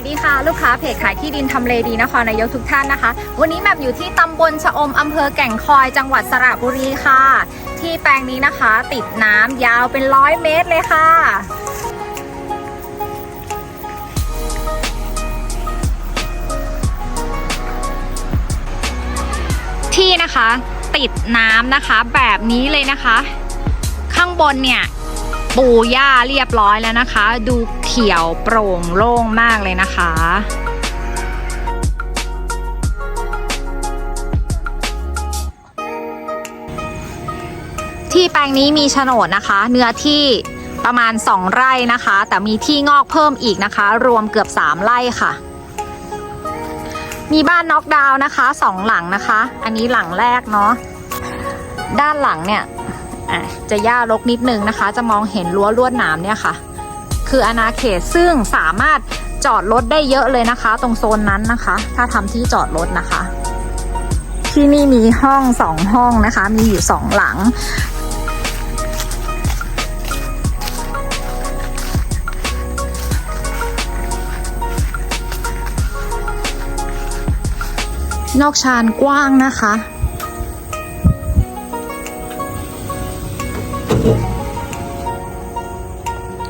วัสดีค่ะ ลูกค้าเพจขายที่ดินทำเลดีนครนายกทุกท่านนะคะ วันนี้แมปอยู่ที่ตำบลชะอมอำเภอแก่งคอยจังหวัดสระบุรีค่ะ ที่แปลงนี้นะคะ ติดน้ำยาวเป็นร้อยเมตรเลยค่ะ ที่นะคะติดน้ำนะคะแบบนี้เลยนะคะ ข้างบนเนี่ย ปูหญ้าเรียบร้อยแล้วนะคะ ดูเขียวโปร่งโล่งมากเลยนะคะที่แปลงนี้มีโฉนดนะคะ เนื้อที่ประมาณ 2 ไร่นะคะ แต่มีที่งอกเพิ่มอีกนะคะ รวมเกือบ 3 ไร่ค่ะ มีบ้านน็อกดาวน์นะคะสองหลังนะคะ อันนี้หลังแรกเนาะด้านหลังเนี่ย อะจะหญ้ารกนิดนึงนะคะ จะมองเห็นรั้วลวดหนามเนี่ยค่ะ คืออาณาเขตซึ่งสามารถจอดรถได้เยอะเลยนะคะ ตรงโซนนั้นนะคะ ถ้าทำที่จอดรถนะคะ ที่นี่มีห้องสองห้องนะคะ มีอยู่สองหลังนอกชานกว้างนะคะ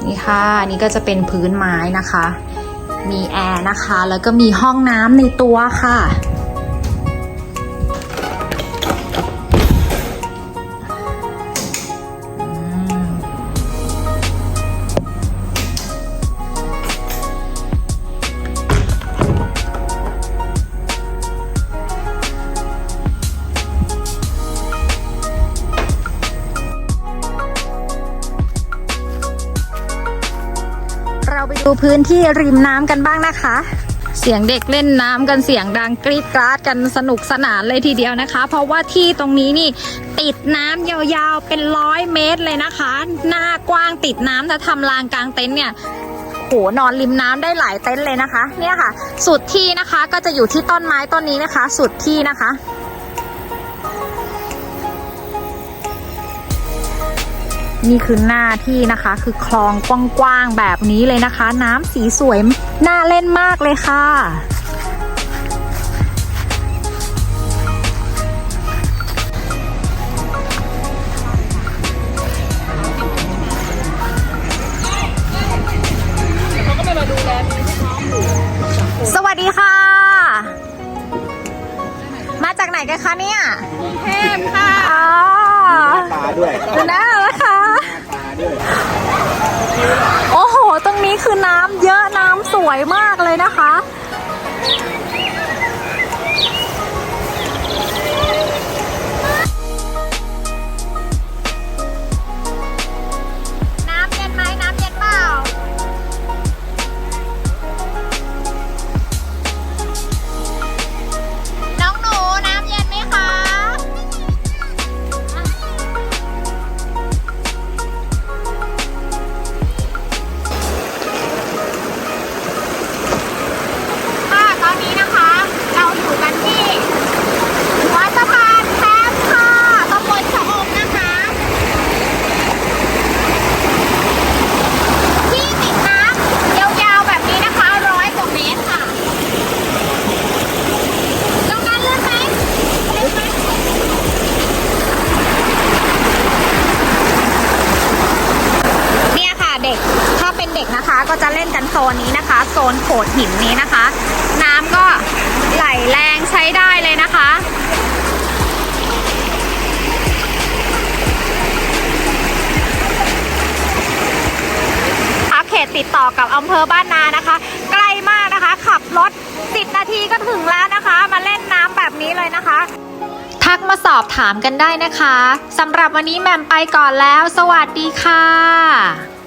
นี่ค่ะอันนี่ก็จะเป็นพื้นไม้นะคะ มีแอร์นะคะ แล้วก็มีห้องน้ำในตัวค่ะ ไปดูพื้นที่ริมน้ำกันบ้างนะคะ เสียงเด็กเล่นน้ำกันเสียงดังกรีดกราดกันสนุกสนานเลยทีเดียวนะคะ เพราะว่าที่ตรงนี้นี่ติดน้ำยาวๆเป็นร้อยเมตรเลยนะคะ หน้ากว้างติดน้ำถ้าทำลานกลางเต็นท์เนี่ยโหนอนริมน้ำได้หลายเต็นท์เลยนะคะ เนี่ยค่ะ สุดที่นะคะก็จะอยู่ที่ต้นไม้ต้นนี้นะคะ สุดที่นะคะ นี่คือหน้าที่นะคะ คือคลองกว้างๆแบบนี้เลยนะคะ น้ำสีสวยน่าเล่นมากเลยค่ะสวัสดีค่ะ มาจากไหนกันคะเนี่ยเทพค่ะอ๋อ ปลาด้วยน่าละคะ คือน้ำเยอะน้ำสวยมากเลยนะคะะก็จะเล่นกันโซนนี้นะคะ โซนโขดหินนี้นะคะ น้ำก็ไหลแรงใช้ได้เลยนะคะอาเขตติดต่อกับอำเภอบ้านนานะคะ ใกล้มากนะคะ ขับรถ 10 นาทีก็ถึงแล้วนะคะ มาเล่นน้ำแบบนี้เลยนะคะทักมาสอบถามกันได้นะคะสำหรับวันนี้แหม่มไปก่อนแล้ว สวัสดีค่ะ